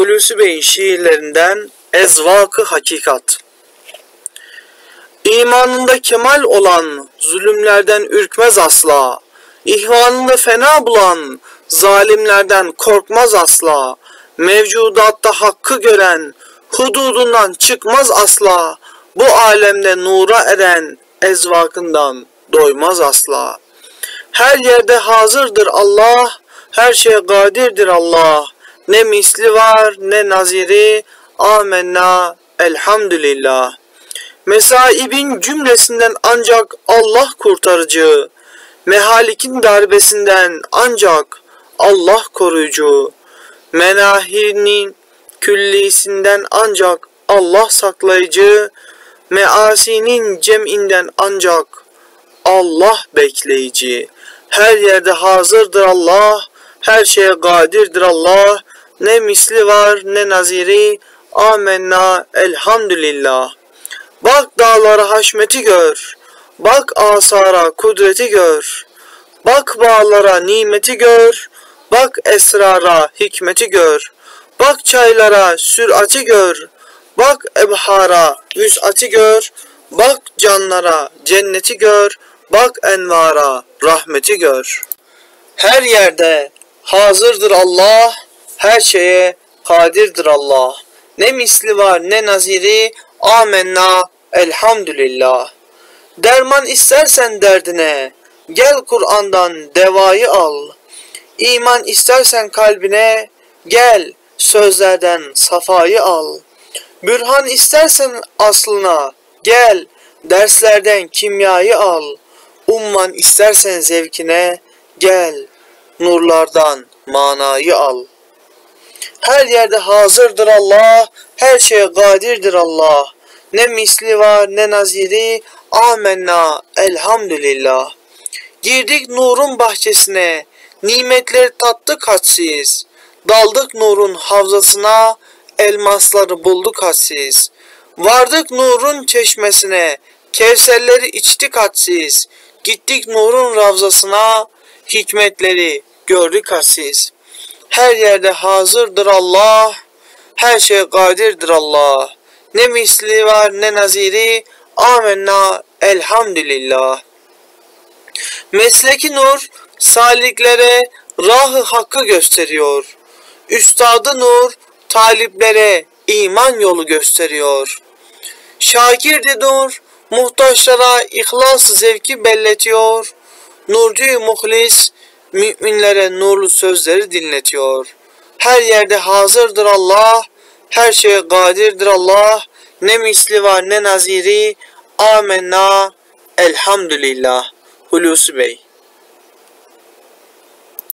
Hulusi Bey'in şiirlerinden Ezvakı Hakikat İmanında kemal olan zulümlerden ürkmez asla. İhvanını fena bulan zalimlerden korkmaz asla. Mevcudatta hakkı gören hududundan çıkmaz asla. Bu alemde nura eren ezvakından doymaz asla. Her yerde hazırdır Allah, her şeye kadirdir Allah. Ne misli var ne naziri, amenna elhamdülillah. Mesaibin cümlesinden ancak Allah kurtarıcı, mehalikin darbesinden ancak Allah koruyucu, menahinin küllisinden ancak Allah saklayıcı, measinin cem'inden ancak Allah bekleyici. Her yerde hazırdır Allah, her şeye kadirdir Allah. Ne misli var ne naziri. Amenna elhamdülillah. Bak dağlara haşmeti gör. Bak asara kudreti gör. Bak bağlara nimeti gör. Bak esrara hikmeti gör. Bak çaylara sürati gör. Bak ebhara vüs'ati gör. Bak canlara cenneti gör. Bak envara rahmeti gör. Her yerde hazırdır Allah, her şeye kadirdir Allah. Ne misli var ne naziri, amenna elhamdülillah. Derman istersen derdine, gel Kur'an'dan devayı al. İman istersen kalbine, gel sözlerden safayı al. Bürhan istersen aslına, gel derslerden kimyayı al. Umman istersen zevkine, gel nurlardan manayı al. Her yerde hazırdır Allah, her şeye kadirdir Allah. Ne misli var ne naziri, amenna elhamdülillah. Girdik nurun bahçesine, nimetleri tattık hadsiz. Daldık nurun havzasına, elmasları bulduk hadsiz. Vardık nurun çeşmesine, kevserleri içtik hadsiz. Gittik nurun ravzasına, hikmetleri gördük hadsiz. Her yerde hazırdır Allah, her şey kadirdir Allah. Ne misli var ne naziri, amenna elhamdülillah. Mesleki nur, saliklere rahı hakkı gösteriyor. Üstadı nur, taliplere iman yolu gösteriyor. Şakir de nur, muhtaçlara ihlas zevki belletiyor. Nurcu muhlis, müminlere nurlu sözleri dinletiyor. Her yerde hazırdır Allah, her şeye kadirdir Allah. Ne misli var ne naziri. Amenna. Elhamdülillah. Hulusi Bey.